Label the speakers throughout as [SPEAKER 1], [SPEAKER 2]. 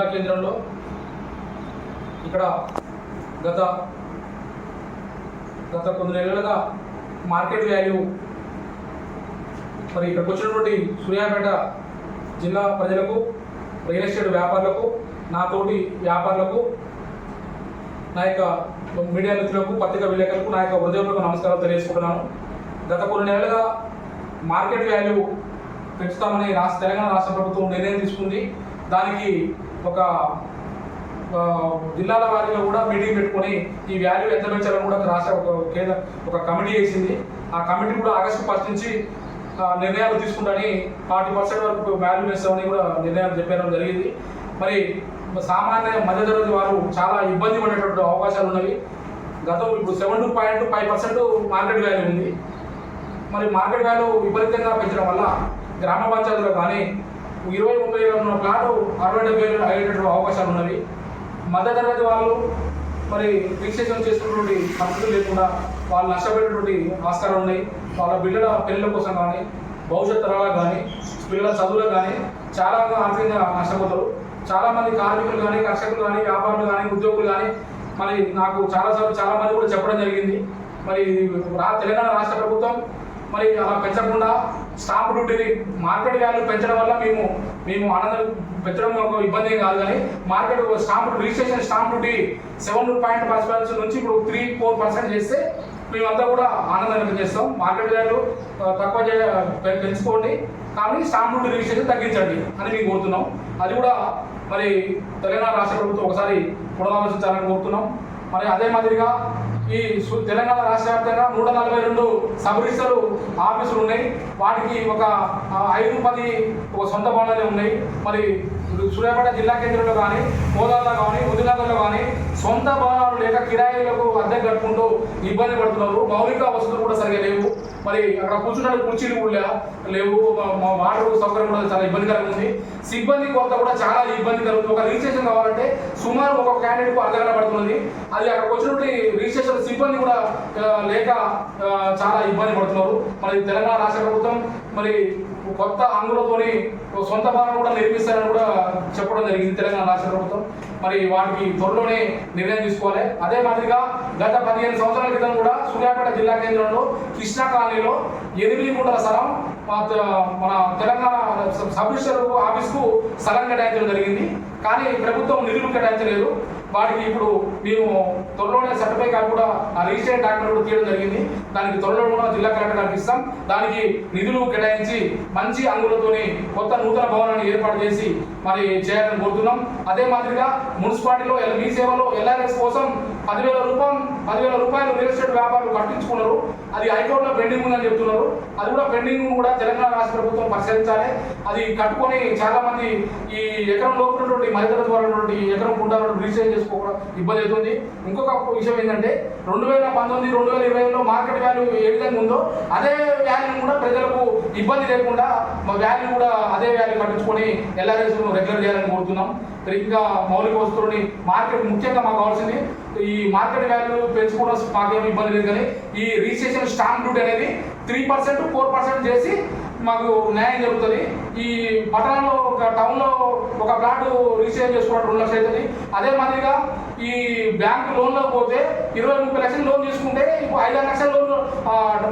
[SPEAKER 1] జిల్లా కేంద్రంలో ఇక్కడ గత గత కొన్ని నెలలుగా మార్కెట్ వాల్యూ మరి ఇక్కడికి వచ్చినటువంటి సూర్యాపేట జిల్లా ప్రజలకు రియల్ ఎస్టేట్ వ్యాపారులకు నా తోటి వ్యాపారులకు నా యొక్క మీడియా మిత్రులకు పత్రికా విలేకరులకు నా యొక్క హృదయపూర్వక నమస్కారాలు తెలియజేసుకుంటున్నాను. గత కొన్ని నెలలుగా మార్కెట్ వాల్యూ పెంచుతామని రాష్ట్ర తెలంగాణ రాష్ట్ర ప్రభుత్వం నిర్ణయం తీసుకుంది. దానికి ఒక జిల్లాల వారీగా కూడా మీటింగ్ పెట్టుకొని ఈ వాల్యూ ఎంత పెంచాలని కూడా రాష్ట్ర ఒక కేంద్ర ఒక కమిటీ వేసింది. ఆ కమిటీ కూడా ఆగస్టు ఫస్ట్ నుంచి ఆ, నిర్ణయాలు తీసుకుంటాని ఫార్టీ పర్సెంట్ వరకు వాల్యూ వేస్తామని కూడా నిర్ణయాలు చెప్పడం జరిగింది. మరి సామాన్య మధ్యతరగతి వారు చాలా ఇబ్బంది పడేటటువంటి అవకాశాలు ఉన్నవి. గతం ఇప్పుడు seven two point five percent market value ఉంది. మరి మార్కెట్ వాల్యూ విపరీతంగా పెంచడం వల్ల గ్రామ పంచాయతీలో కానీ ఇరవై ముప్పై వేల ఉన్న ప్లాటు అరవై డెబ్బై వేలు అయ్యేటటువంటి అవకాశాలు ఉన్నవి. మధ్యతరగతి వాళ్ళు మరి రిజిస్ట్రేషన్ చేసుకున్నటువంటి పరిస్థితులు లేకుండా వాళ్ళు నష్టపోయేటటువంటి ఆస్కారం ఉన్నాయి. వాళ్ళ బిడ్డల పెళ్ళ కోసం కానీ భవిష్యత్ తరాలకు కానీ పిల్లల చదువులకు కానీ చాలా ఆర్థికంగా నష్టపోతారు. చాలామంది కార్మికులు కానీ కర్షకులు కానీ వ్యాపారులు కానీ ఉద్యోగులు కానీ మరి నాకు చాలాసార్లు చాలామంది కూడా చెప్పడం జరిగింది. మరి తెలంగాణ రాష్ట్ర ప్రభుత్వం మరి అలా పెంచకుండా స్టాంప్ డ్యూటీని మార్కెట్ వాల్యూ పెంచడం వల్ల మేము మేము ఆనందం పెంచడం ఒక ఇబ్బంది ఏం కాదు కానీ market stamp registration stamp duty seven point percent నుంచి ఇప్పుడు త్రీ ఫోర్ పర్సెంట్ చేస్తే మేమంతా కూడా ఆనందం వ్యక్తం చేస్తాం మార్కెట్ వాల్యూ తక్కువ పెంచుకోండి. కానీ స్టాంప్ డ్యూటీ రిజిస్ట్రేషన్ తగ్గించండి అని మేము కోరుతున్నాం. అది కూడా మరి తెలంగాణ రాష్ట్ర ప్రభుత్వం ఒకసారి పునరాలోచించాలని కోరుతున్నాం. మరి అదే మాదిరిగా ఈ సు- తెలంగాణ రాష్ట్ర వ్యాప్తంగా నూట నలభై రెండు సబ్ రిజిస్టర్ ఆఫీసులు ఉన్నాయి. వాటికి ఒక ఐదు పది ఒక సొంత భవనాలే ఉన్నాయి. మరి సూర్యాపేట జిల్లా కేంద్రంలో కానీ కోదాలో కానీ ఉదినగర్లో కానీ సొంత భవనాలు లేక కిరాయిలకు అద్దె కట్టుకుంటూ ఇబ్బంది పడుతున్నారు. మౌలిక వసతులు కూడా సరిగా లేవు. మరి అక్కడ కూర్చున్న కుర్చీలు కూడా లేవు. మా- వాటర్ సౌకర్యం కూడా చాలా ఇబ్బందికరంగా ఉంది. సిబ్బంది కొరత కూడా చాలా ఇబ్బందికరం. ఒక రిజిస్ట్రేషన్ కావాలంటే సుమారు ఒక క్యాండిడేట్కు అర్ధగంట పడుతుంది అది అక్కడికి వచ్చినటువంటి రిజిస్ట్రేషన్ సిబ్బంది కూడా లేక చాలా ఇబ్బంది పడుతున్నారు. మరి తెలంగాణ రాష్ట్ర ప్రభుత్వం మరి కొత్త అంగులతోని సొంత భవనం కూడా నిర్మిస్తారని కూడా చెప్పడం జరిగింది తెలంగాణ రాష్ట్ర ప్రభుత్వం. మరి వాటికి త్వరలోనే నిర్ణయం తీసుకోవాలి. అదే మాదిరిగా గత పదిహేను సంవత్సరాల క్రితం కూడా సూర్యాపేట జిల్లా కేంద్రంలో కృష్ణా కాలనీలో ఎనిమిది గుంటల స్థలం మన తెలంగాణ సబ్- ఆఫీస్కు స్థలం కేటాయించడం జరిగింది. కానీ ప్రభుత్వం నిధులు కేటాయించలేదు. వాడికి ఇప్పుడు మేము త్వరలోనే సర్టిఫై కాదు కూడా ఆ రిజిస్టర్ డాక్టర్ కూడా తీయడం జరిగింది. దానికి త్వరలో కూడా జిల్లా కలెక్టర్ గారికి ఇస్తాం. దానికి నిధులు కేటాయించి మంచి అంగులతోని కొత్త నూతన భవనాన్ని ఏర్పాటు చేసి మరి చేయాలని కోరుతున్నాం. అదే మాదిరిగా మున్సిపాలిటీలో మీ సేవలో ఎల్ఆర్ఎస్ కోసం పదివేల రూపాయలు పదివేల రూపాయలు రియల్ ఎస్టేట్ వ్యాపారులు కట్టించుకున్నారు. అది హైకోర్టులో పెండింగ్ ఉందని చెప్తున్నారు. అది కూడా పెండింగ్ కూడా తెలంగాణ రాష్ట్ర ప్రభుత్వం పరిశీలించాలి. అది కట్టుకొని చాలా మంది ఈ ఎకరం లోపలటువంటి మధ్యతరగతి ద్వారా ఎకరం కుంటాలను రీసేల్ చేసుకోవడం ఇబ్బంది అవుతుంది. ఇంకొక విషయం ఏంటంటే రెండు వేల పంతొమ్మిది రెండు వేల ఇరవైలో మార్కెట్ వాల్యూ ఏ విధంగా ఉందో అదే వాల్యూ కూడా ప్రజలకు ఇబ్బంది లేకుండా మా వాల్యూ కూడా అదే వాల్యూ కట్టించుకొని ఎల్ఆర్ఎస్ రెగ్యులర్ చేయాలని కోరుతున్నాం. ఇంకా మౌలిక వస్తువులని మార్కెట్ ముఖ్యంగా మాకు కావాల్సింది ఈ మార్కెట్ వాల్యూ పెంచుకోవడం మాకేం ఇబ్బంది లేదు కానీ ఈ రిజిస్ట్రేషన్ స్టాంప్ డ్యూటీ అనేది త్రీ పర్సెంట్ ఫోర్ పర్సెంట్ చేసి మాకు న్యాయం జరుగుతుంది. ఈ పట్టణంలో ఒక టౌన్లో ఒక ప్లాట్ రిజిస్ట్రేషన్ చేసుకోవడం రెండు లక్షలు అవుతుంది. అదే మాదిరిగా ఈ బ్యాంక్ లోన్లో పోతే ఇరవై ముప్పై లక్షలు లోన్ తీసుకుంటే ఇప్పుడు ఐదారు లక్షల లోన్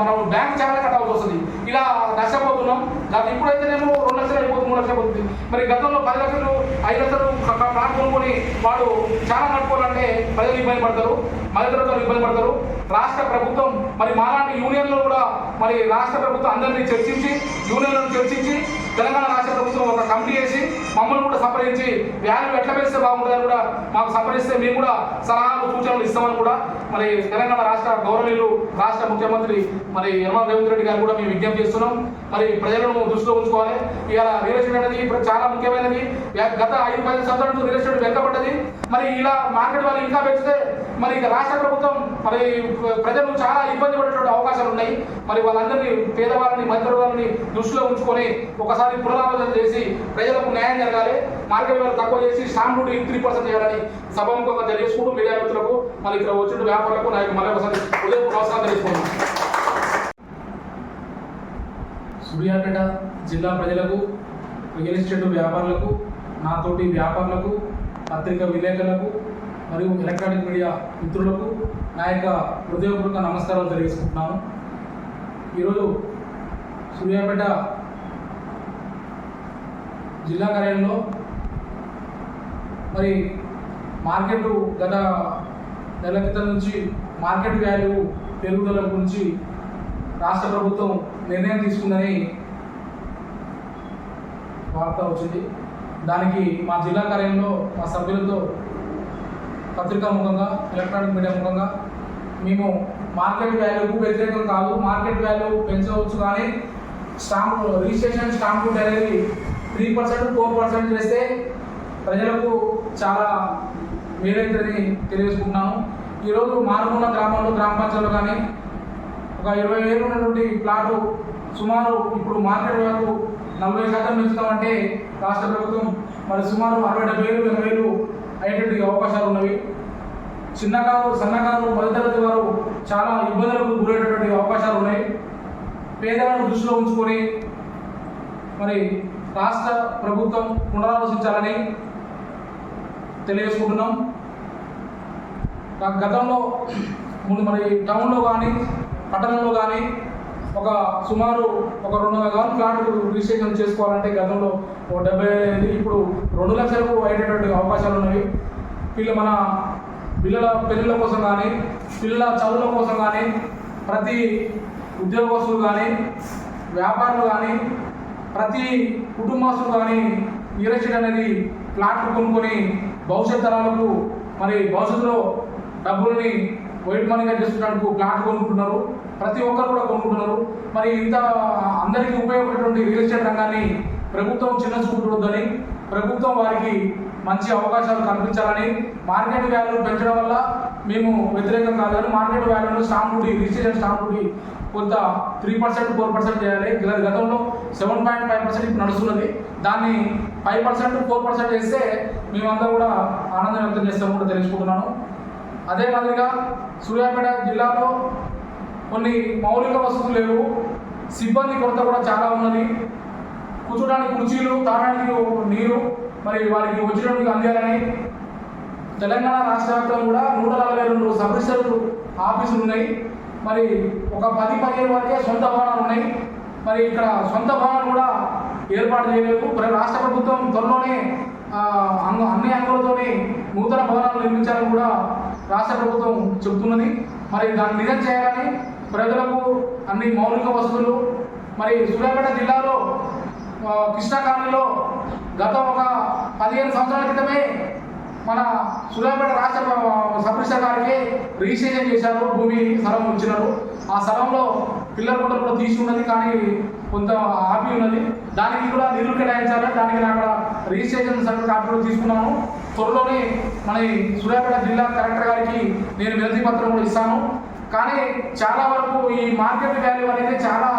[SPEAKER 1] మనం బ్యాంక్ చాలా కట్టాల్సి వస్తుంది. ఇలా నష్టపోతున్నాం. నాకు ఇప్పుడైతేనేమో రెండు లక్షలు అయిపోతుంది మూడు లక్షలు అయిపోతుంది. మరి గతంలో పది లక్షలు ఐదు లక్షలు ప్లాట్ కొనుక్కొని వాడు చాలా నడుపుకోవాలంటే ప్రజలు ఇబ్బంది పడతారు మధ్యతరగతులు ఇబ్బంది పడతారు. రాష్ట్ర ప్రభుత్వం మరి మాలాంటి యూనియన్లో కూడా మరి రాష్ట్ర ప్రభుత్వం అందరినీ చర్చించి యూనియన్లను చర్చించి తెలంగాణ రాష్ట్ర ప్రభుత్వం ఒక కమిటీ వేసి మమ్మల్ని కూడా సంప్రదించి వాల్యూ ఎట్లా పెరిస్తే బాగుంటుందని కూడా మాకు సంప్రదిస్తే మేము కూడా సలహాలు సూచనలు ఇస్తామని కూడా మరి తెలంగాణ రాష్ట్ర గౌరవనీయులు రాష్ట్ర ముఖ్యమంత్రి మరి యనమల రేవంత్ రెడ్డి గారు కూడా మేము విజ్ఞప్తి చేస్తున్నాం. మరి ప్రజలను దృష్టిలో ఉంచుకోవాలి. ఇలా రియల్ ఎస్టేట్ అనేది ఇప్పుడు చాలా ముఖ్యమైనది. గత ఐదు పది సంవత్సరాల నుంచి రియల్ ఎస్టేట్ వెనకబడ్డది. మరి ఇలా మార్కెట్ వాళ్ళు ఇంకా పెంచితే మరి ఇక రాష్ట్ర ప్రభుత్వం మరి ప్రజలు చాలా ఇబ్బంది పడేటువంటి అవకాశాలు ఉన్నాయి. మరి వాళ్ళందరినీ పేదవాళ్ళని మధ్యవర్గాలని దృష్టిలో ఉంచుకొని ఒకసారి పునరాలోచన చేసి ప్రజలకు న్యాయం జరగాలి. మార్కెట్ వాళ్ళు తక్కువ చేసి స్టాంప్ డ్యూటీ త్రీ పర్సెంట్ చేయాలని సభాముఖంగా తెలియజేసుకుంటూ మీడియా మిత్రులకు మరి ఇక్కడ వచ్చిన వ్యాపారులకు నాకు మరొకసారి ఉదయం ప్రోత్సాహం తెలుసుకున్నాను సూర్యాపేట జిల్లా ప్రజలకు రియల్ ఎస్టేట్ వ్యాపారులకు నాతోటి వ్యాపారులకు పత్రిక విలేకరులకు మరియు ఎలక్ట్రానిక్ మీడియా మిత్రులకు నా యొక్క హృదయపూర్వక నమస్కారాలు తెలియజేసుకుంటున్నాను. ఈరోజు సూర్యాపేట జిల్లా కార్యాలయంలో మరి మార్కెట్ గత నెల క్రితం నుంచి మార్కెట్ వాల్యూ పెరుగుదల గురించి రాష్ట్ర ప్రభుత్వం నిర్ణయం తీసుకుందని వార్త వచ్చింది. దానికి మా జిల్లా కార్యాలయంలో మా సభ్యులతో పత్రికా ముఖంగా ఎలక్ట్రానిక్ మీడియా ముఖంగా మేము మార్కెట్ వాల్యూకు వ్యతిరేకం కాదు మార్కెట్ వాల్యూ పెంచవచ్చు కానీ స్టాంప్ రిజిస్ట్రేషన్ స్టాంప్ డ్యూటీ అనేది త్రీ పర్సెంట్ ఫోర్ పర్సెంట్ చేస్తే ప్రజలకు చాలా మేలైతుందని తెలియజేసుకుంటున్నాను. ఈరోజు మారుమూల గ్రామాల్లో గ్రామ పంచాయతీలో కానీ ఒక ఇరవై వేలు ఉన్నటువంటి ప్లాటు సుమారు ఇప్పుడు మార్కెట్ వరకు నలభై శాతం పెంచుతామంటే రాష్ట్ర ప్రభుత్వం మరి సుమారు అరవై డెబ్బై వేలు ఎనభై వేలు అయ్యేటువంటి అవకాశాలు ఉన్నవి. చిన్నకారు సన్నకారు మధ్యతరగతి వారు చాలా ఇబ్బందులకు గురయ్యేటటువంటి అవకాశాలు ఉన్నాయి. పేదలను దృష్టిలో ఉంచుకొని మరి రాష్ట్ర ప్రభుత్వం పునరాలోచించాలని తెలియజేసుకుంటున్నాం. గతంలో ముందు మరి టౌన్లో కానీ పట్టణంలో కానీ ఒక సుమారు ఒక రెండు వందల గవర్న ప్లాట్ రిజిస్ట్రేషన్ చేసుకోవాలంటే గతంలో ఒక డెబ్బై ఇప్పుడు రెండు లక్షలకు అయ్యేటటువంటి అవకాశాలు ఉన్నాయి. పిల్ల మన పిల్లల పెళ్ళిళ్ళ కోసం కానీ పిల్లల చదువుల కోసం కానీ ప్రతి ఉద్యోగస్తులు కానీ వ్యాపారులు కానీ ప్రతి కుటుంబస్తులు కానీ రియల్ ఎస్టేట్ అనేది ప్లాట్లు కొనుక్కొని భవిష్యత్ తరాలకు మరి భవిష్యత్తులో డబ్బుల్ని వైట్ మనీగా చేసుకున్నందుకు ప్లాట్ కొనుక్కుంటున్నారు. ప్రతి ఒక్కరు కూడా కొనుక్కుంటున్నారు. మరి ఇంత అందరికీ ఉపయోగపడేటువంటి రియల్ ఎస్టేట్ రంగాన్ని ప్రభుత్వం చిన్న చూపుతుందని ప్రభుత్వం వారికి మంచి అవకాశాలు కల్పించాలని మార్కెట్ వాల్యూ పెంచడం వల్ల మేము వ్యతిరేకం కాదని market వాల్యూను stamp duty registration stamp duty కొంత త్రీ పర్సెంట్ ఫోర్ పర్సెంట్ చేయాలి. గత- గతంలో సెవెన్ పాయింట్ ఫైవ్ పర్సెంట్ ఇప్పుడు నడుస్తున్నది. దాన్ని ఫైవ్ పర్సెంట్ ఫోర్ పర్సెంట్ చేస్తే మేమంతా కూడా ఆనందం వ్యక్తం చేస్తాము కూడా తెలుసుకుంటున్నాను అదే మాదిరిగా సూర్యాపేట జిల్లాలో కొన్ని మౌలిక వసతులు లేవు. సిబ్బంది కొరత కూడా చాలా ఉన్నది. కూర్చోడానికి కుర్చీలు తాగడానికి నీరు మరి వారికి వచ్చినటువంటి అందాలని తెలంగాణ రాష్ట్ర వ్యాప్తంగా కూడా నూట నలభై రెండు సబ్ రిజిస్టర్ ఆఫీసులు ఉన్నాయి. మరి ఒక పది పదిహేను వరకే సొంత భవనాలు ఉన్నాయి. మరి ఇక్కడ సొంత భవనాలు కూడా ఏర్పాటు చేయలేదు. మరి రాష్ట్ర ప్రభుత్వం త్వరలోనే అన్ని అంగులతోనే నూతన భవనాలు నిర్మించాలని కూడా రాష్ట్ర ప్రభుత్వం చెబుతున్నది మరి దాన్ని నిజం చేయాలని ప్రజలకు అన్ని మౌలిక వసతులు మరి సూర్యాపేట జిల్లాలో ఆ, కృష్ణా కాలనీలో గత ఒక పదిహేను సంవత్సరాల క్రితమే మన సూర్యాపేట రాష్ట్ర సబ్రిస్టర్ గారికి రిజిస్ట్రేషన్ చేశారు భూమి స్థలం ఇచ్చినారు ఆ స్థలంలో పిల్లల కూడా కూడా తీసి ఉన్నది కానీ కొంత ఆపి ఉన్నది. దానికి కూడా నిధులు కేటాయించాలి దానికి నేను అక్కడ రిజిస్ట్రేషన్ సర్టిఫికేట్ తీసుకున్నాను. త్వరలోనే మన సూర్యాపేట జిల్లా కలెక్టర్ గారికి నేను వినతి పత్రం కూడా ఇస్తాను. కానీ చాలా వరకు ఈ మార్కెట్ వాల్యూ అనేది చాలా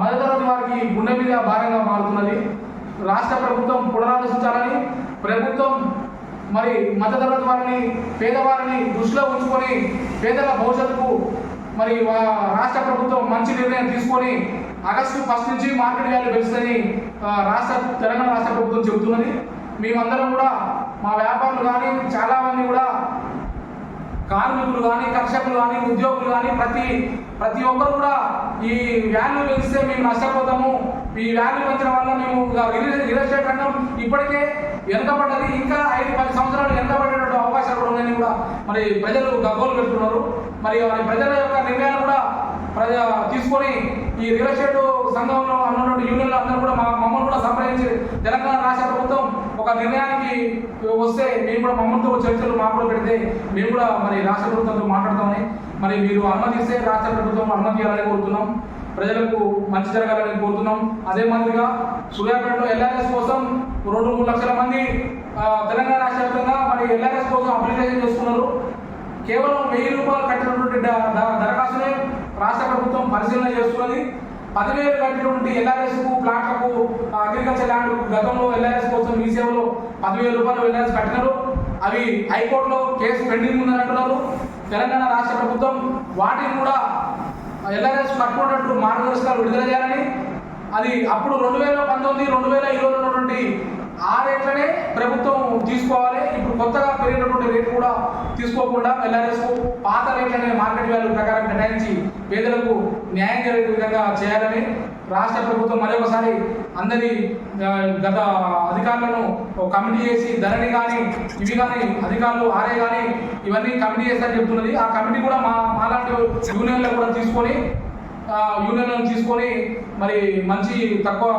[SPEAKER 1] మధ్యతరగతి వారికి గుండె మీద భారంగా మారుతున్నది. రాష్ట్ర ప్రభుత్వం పునరాలోచించాలని ప్రభుత్వం మరి మధ్యతరగతి వారిని పేదవారిని దృష్టిలో ఉంచుకొని పేదల భవిష్యత్తుకు మరి వా- రాష్ట్ర ప్రభుత్వం మంచి నిర్ణయం తీసుకొని ఆగస్టు ఫస్ట్ నుంచి మార్కెట్ వ్యాల్యూ పెంచుదని రాష్ట్ర తెలంగాణ రాష్ట్ర ప్రభుత్వం చెబుతున్నది. మేమందరం కూడా మా వ్యాపారులు కానీ చాలామంది కూడా కార్మికులు కానీ కర్షకులు కానీ ఉద్యోగులు కానీ ప్రతి ప్రతి ఒక్కరు కూడా ఈ వాల్యూ పెంచితే మేము నష్టపోతాము. ఈ వాల్యూ పెంచడం వల్ల మేము రియల్ ఎస్టేట్ రంగం ఇప్పటికే వెనకబడ్డది ఇంకా ఐదు పది సంవత్సరాలు వెనకబడేటువంటి అవకాశాలు కూడా ఉన్నాయని కూడా మరి ప్రజలు గగ్గోలు పెడుతున్నారు. మరి ప్రజల యొక్క నిర్ణయాలు కూడా ప్రజ తీసుకొని ఈ రియల్ ఎస్టేట్ సంఘంలో ఉన్నటువంటి యూనియన్లు అందరూ కూడా మా మమ్మల్ని కూడా సంప్రదించి తెలంగాణ రాష్ట్ర ప్రభుత్వం ఒక నిర్ణయానికి వస్తే మేము కూడా మమ్మల్తో చర్చలు మాకు కూడా పెడితే మేము కూడా మరి రాష్ట్ర ప్రభుత్వంతో మాట్లాడతామని మరి మీరు అనుమతిస్తే రాష్ట్ర ప్రభుత్వం అనుమతి ఇవ్వాలని కోరుతున్నాం. ప్రజలకు మంచి జరగాలని కోరుతున్నాం. అదే మాదిరిగా సూర్యాపేటలో ఎల్ఆర్ఎస్ కోసం రెండు మూడు లక్షల మంది తెలంగాణ రాష్ట్ర వ్యాప్తంగా మరి ఎల్ఆర్ఎస్ కోసం అప్లికేషన్ చేస్తున్నారు కేవలం వెయ్యి రూపాయలు కట్టినటువంటి దరఖాస్తునే రాష్ట్ర ప్రభుత్వం పరిశీలన చేస్తున్నది. పదివేలు కట్టినటువంటి ఎల్ఆర్ఎస్కు ప్లాట్లకు అగ్రికల్చర్ ల్యాండ్ గతంలో ఎల్ఆర్ఎస్ కోసం మీ సేవలో పదివేల రూపాయలు ఎల్ఆర్ఎస్ కట్టినారు. అవి హైకోర్టులో కేసు పెండింగ్ ఉందని అంటున్నారు తెలంగాణ రాష్ట్ర ప్రభుత్వం వాటిని కూడా ఎల్ఆర్ఎస్ కట్టుకున్నట్టు మార్గదర్శకాలు విడుదల చేయాలని. అది అప్పుడు రెండు వేల పంతొమ్మిది రెండు వేల ఇరవై ఉన్నటువంటి ఆ రేట్లనే ప్రభుత్వం తీసుకోవాలి. ఇప్పుడు కొత్తగా పెరిగినటువంటి రేటు కూడా తీసుకోకుండా ఎల్ఆర్ఎస్ పాత రేట్లనే మార్కెట్ వాల్యూ ప్రకారం కేటాయించి పేదలకు న్యాయం జరిగే విధంగా చేయాలని రాష్ట్ర ప్రభుత్వం మరొకసారి అందరి గత అధికారులను కమిటీ చేసి ధరణి కానీ ఇవి కానీ అధికారులు ఆర్ఏ కానీ ఇవన్నీ కమిటీ చేస్తారని చెప్తున్నది. ఆ కమిటీ కూడా మా మాలాంటి యూనియన్లో కూడా తీసుకొని యూనియన్లను తీసుకొని మరి మంచి తక్కువ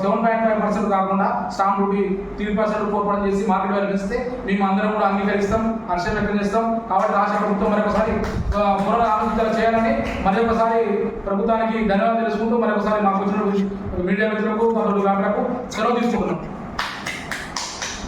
[SPEAKER 1] సెవెన్ పాయింట్ ఫైవ్ పర్సెంట్ కాకుండా stamp duty three percent four percent చేసి మార్కెట్ వాల్యూ ఇస్తే మేము అందరం కూడా అంగీకరిస్తాం హర్షం వ్యక్తం చేస్తాం. కాబట్టి రాష్ట్ర ప్రభుత్వం మరొకసారి ఆ, పునః ఆలోచన చేయాలని మరొకసారి ప్రభుత్వానికి ధన్యవాదాలు తెలుసుకుంటూ మరొకసారి మాకు వచ్చిన మీడియా మిత్రులకు పనులు వ్యాపారులకు సెలవు తీసుకుంటున్నాం.